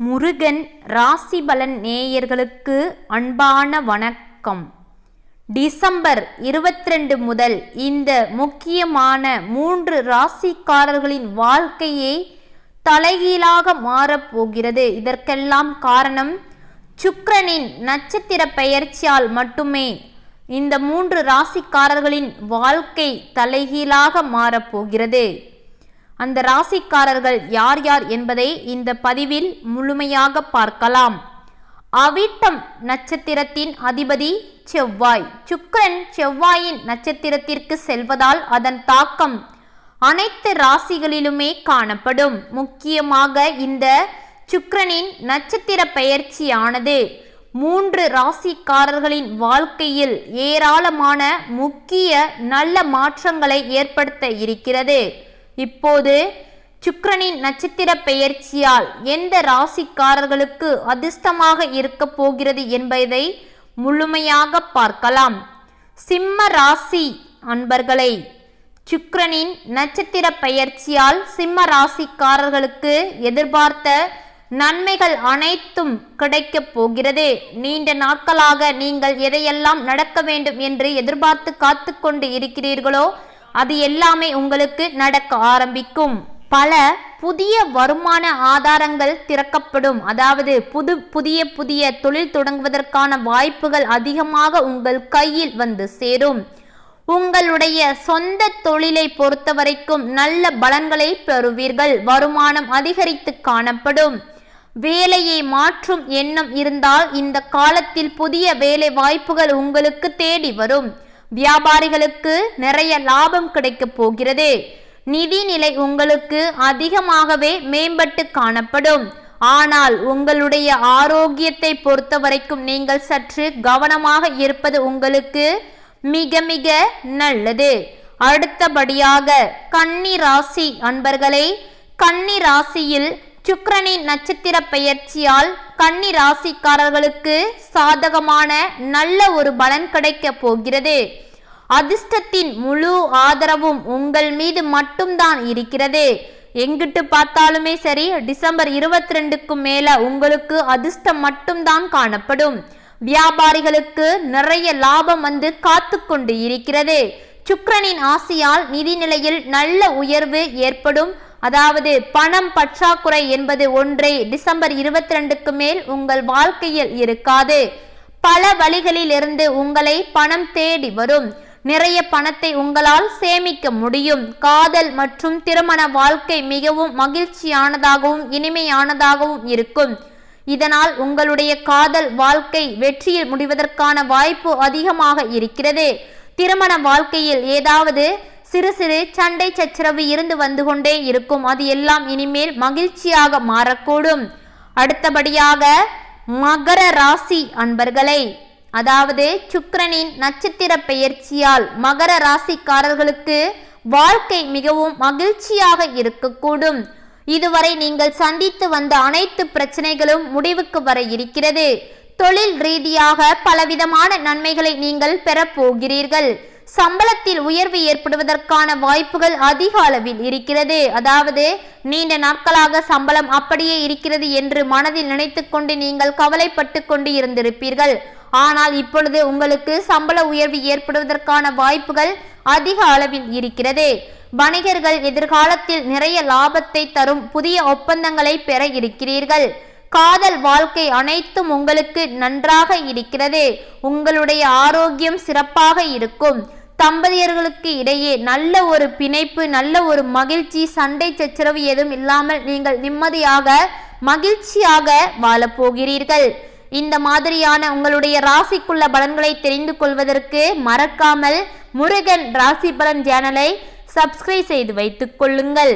முருகன் ராசிபலன் நேயர்களுக்கு அன்பான வணக்கம். டிசம்பர் இருபத்தி ரெண்டு முதல் இந்த முக்கியமான மூன்று ராசிக்காரர்களின் வாழ்க்கையே தலைகீழாக மாறப்போகிறது இதற்கெல்லாம் காரணம் சுக்கரனின் நட்சத்திர பெயர்ச்சியால் மட்டுமே இந்த மூன்று ராசிக்காரர்களின் வாழ்க்கை தலைகீழாக மாறப்போகிறது அந்த ராசிக்காரர்கள் யார் யார் என்பதை இந்த பதிவில் முழுமையாக பார்க்கலாம். அவிட்டம் நட்சத்திரத்தின் அதிபதி செவ்வாய். சுக்கிரன் செவ்வாயின் நட்சத்திரத்திற்கு செல்வதால் அதன் தாக்கம் அனைத்து ராசிகளிலுமே காணப்படும். முக்கியமாக இந்த சுக்கிரனின் நட்சத்திர பெயர்ச்சியானது மூன்று ராசிக்காரர்களின் வாழ்க்கையில் ஏராளமான முக்கிய நல்ல மாற்றங்களை ஏற்படுத்த இருக்கிறது. இப்போது சுக்கிரனின் நட்சத்திர பெயர்ச்சியால் எந்த ராசிக்காரர்களுக்கு அதிர்ஷ்டமாக இருக்க போகிறது என்பதை முழுமையாக பார்க்கலாம். சிம்ம ராசி அன்பர்களை சுக்கிரனின் நட்சத்திர பெயர்ச்சியால் சிம்ம ராசிக்காரர்களுக்கு எதிர்பார்த்த நன்மைகள் அனைத்தும் கிடைக்கப் போகிறது. நீண்ட நாட்களாக நீங்கள் எதையெல்லாம் நடக்க வேண்டும் என்று எதிர்பார்த்து காத்து கொண்டு இருக்கிறீர்களோ அது எல்லாமே உங்களுக்கு நடக்க ஆரம்பிக்கும். பல புதிய வருமான ஆதாரங்கள் திறக்கப்படும். அதாவது புது புதிய புதிய தொழில் தொடங்குவதற்கான வாய்ப்புகள் அதிகமாக உங்கள் கையில் வந்து சேரும். உங்களுடைய சொந்த தொழிலை பொறுத்தவரைக்கும் நல்ல பலன்களை பெறுவீர்கள். வருமானம் அதிகரித்து காணப்படும். வேலையை மாற்றும் எண்ணம் இருந்தால் இந்த காலத்தில் புதிய வேலை வாய்ப்புகள் உங்களுக்கு தேடி வரும். வியாபாரிகளுக்கு நிறைய லாபம் கிடைக்கப் போகிறது. நிதிநிலை உங்களுக்கு அதிகமாகவே மேம்பட்டு காணப்படும். ஆனால் உங்களுடைய ஆரோக்கியத்தை பொறுத்த வரைக்கும் நீங்கள் சற்று கவனமாக இருப்பது உங்களுக்கு மிக மிக நல்லது. அடுத்தபடியாக கன்னி ராசி அன்பர்களே கன்னி ராசியில் சுக்கரனின் நட்சத்திர பெயர்ச்சியால் கன்னி ராசிக்காரர்களுக்கு சாதகமான நல்ல ஒரு பலன் கிடைக்கப் போகிறது. அதிர்ஷ்டத்தின் முழு ஆதரவும் உங்கள் மீது மட்டும்தான் இருக்கிறது. எங்கிட்டு பார்த்தாலுமே சரி டிசம்பர் இருபத்தி ரெண்டுக்கும் மேல உங்களுக்கு அதிர்ஷ்டம் மட்டும்தான் காணப்படும். வியாபாரிகளுக்கு நிறைய லாபம் வந்து காத்து கொண்டு இருக்கிறது. சுக்கரனின் ஆசையால் நிதிநிலையில் நல்ல உயர்வு ஏற்படும். அதாவது பணம் பற்றாக்குறை என்பது ஒன்றை டிசம்பர் இருபத்தி ரெண்டுக்கு மேல் உங்கள் வாழ்க்கையில் இருக்காது. பல வழிகளில் இருந்து உங்களை பணம் தேடி வரும். நிறைய பணத்தை உங்களால் சேமிக்க முடியும். காதல் மற்றும் திருமண வாழ்க்கை மிகவும் மகிழ்ச்சியானதாகவும் இனிமையானதாகவும் இருக்கும். இதனால் உங்களுடைய காதல் வாழ்க்கை வெற்றியில் முடிவதற்கான வாய்ப்பு அதிகமாக இருக்கிறது. திருமண வாழ்க்கையில் ஏதாவது சிறு சிறு சண்டை சச்சரவு இருந்து வந்து கொண்டே இருக்கும். அது எல்லாம் இனிமேல் மகிழ்ச்சியாக மாறக்கூடும். அடுத்தபடியாக மகர ராசி அன்பர்களை அதாவது சுக்கரனின் நட்சத்திர பெயர்ச்சியால் மகர ராசிக்காரர்களுக்கு வாழ்க்கை மிகவும் மகிழ்ச்சியாக இருக்கக்கூடும். இதுவரை நீங்கள் சந்தித்து வந்த அனைத்து பிரச்சனைகளும் முடிவுக்கு வர இருக்கிறது. தொழில் ரீதியாக பலவிதமான நன்மைகளை நீங்கள் பெறப்போகிறீர்கள். சம்பளத்தில் உயர்வு ஏற்படுவதற்கான வாய்ப்புகள் அதிக அளவில் இருக்கிறது. அதாவது நீண்ட நாட்களாக சம்பளம் அப்படியே இருக்கிறது என்று மனதில் நினைத்து கொண்டு நீங்கள் கவலைப்பட்டு கொண்டு இருந்திருப்பீர்கள். ஆனால் இப்பொழுது உங்களுக்கு சம்பள உயர்வு ஏற்படுவதற்கான வாய்ப்புகள் அதிக அளவில் இருக்கிறது. வணிகர்கள் எதிர்காலத்தில் நிறைய லாபத்தை தரும் புதிய ஒப்பந்தங்களை பெற இருக்கிறீர்கள். காதல் வாழ்க்கை அனைத்தும் உங்களுக்கு நன்றாக இருக்கிறது. உங்களுடைய ஆரோக்கியம் சிறப்பாக இருக்கும். தம்பதியர்களுக்கு இடையே நல்ல ஒரு பிணைப்பு நல்ல ஒரு மகிழ்ச்சி சண்டை சச்சரவு எதுவும் இல்லாமல் நீங்கள் நிம்மதியாக மகிழ்ச்சியாக வாழப்போகிறீர்கள் இந்த மாதிரியான உங்களுடைய ராசிக்குள்ள பலன்களை தெரிந்து கொள்வதற்கு மறக்காமல் முருகன் ராசி பலன் சேனலை சப்ஸ்கிரைப் செய்து வைத்துக் கொள்ளுங்கள்.